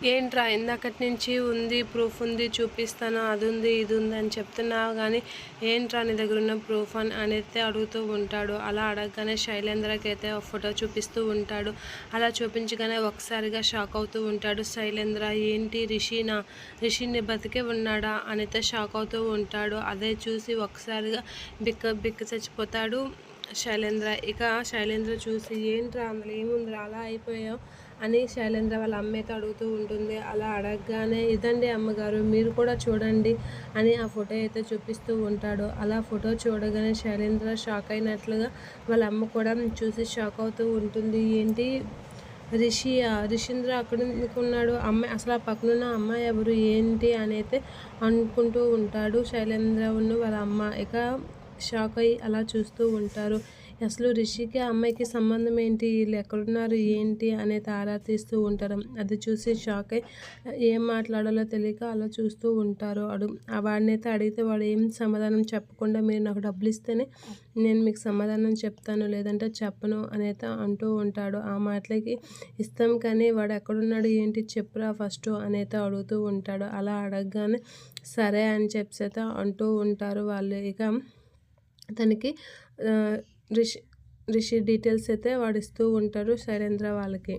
ఏంట్రా ఇందాకటి నుంచి ఉంది ప్రూఫ్ ఉంది చూపిస్తాను అది ఉంది ఇది ఉంది అని చెప్తున్నావు కానీ ఏంట్రా నీ దగ్గర ఉన్న ప్రూఫ్ అని అనేది అడుగుతూ ఉంటాడు. అలా అడగగానే శైలేంద్రకి అయితే ఒక ఫోటో చూపిస్తూ ఉంటాడు. అలా చూపించగానే ఒకసారిగా షాక్ అవుతూ ఉంటాడు. శైలేంద్ర ఏంటి రిషినా? రిషిని బతికే ఉన్నాడా? అయితే షాక్ అవుతూ ఉంటాడు. అదే చూసి ఒకసారిగా బిక్క బిక్క చచ్చిపోతాడు. శైలేంద్ర ఇక శైలేంద్ర చూసి ఏంట్రా అందులో ఏముందిరా? అలా అయిపోయావు? అని శైలేంద్ర వాళ్ళ అమ్మాయితో అడుగుతూ ఉంటుంది. అలా అడగగానే ఇదండి అమ్మగారు మీరు కూడా చూడండి అని ఆ ఫోటో అయితే చూపిస్తూ ఉంటాడు. అలా ఫోటో చూడగానే శైలేంద్ర షాక్ అయినట్లుగా వాళ్ళ అమ్మ కూడా చూసి షాక్ అవుతూ ఉంటుంది. ఏంటి? రిషి రిషీంద్ర అక్కడ ఉన్నాడు అమ్మాయి అసలు ఆ పక్కనున్న అమ్మాయి ఎవరు? ఏంటి? అని అయితే అనుకుంటూ ఉంటాడు శైలేంద్ర ఉన్న వాళ్ళ అమ్మ. ఇక షాక్ అయ్యి అలా చూస్తూ ఉంటారు. అసలు రిషికి అమ్మాయికి సంబంధం ఏంటి? వీళ్ళు ఎక్కడున్నారు? ఏంటి? అనేది ఆరా తీస్తూ ఉంటారు. అది చూసి షాక్ అయ్యి ఏం మాట్లాడాలో తెలియక అలా చూస్తూ ఉంటారు అడు. వాడినైతే అడిగితే వాడు ఏం సమాధానం చెప్పకుండా మీరు నాకు డబ్బులు ఇస్తేనే నేను మీకు సమాధానం చెప్తాను లేదంటే చెప్పను అనేది అంటూ ఉంటాడు. ఆ మాటలకి ఇస్తాం కానీ వాడు ఎక్కడున్నాడు? ఏంటి? చెప్పురా ఫస్ట్ అనేది అడుగుతూ ఉంటాడు. అలా అడగగానే సరే అని చెప్పి అంటూ ఉంటారు వాళ్ళు. ఇక తనకి రిషి రిషి డీటెయిల్స్ అయితే వాడిస్తూ ఉంటారు శైలేంద్ర వాళ్ళకి.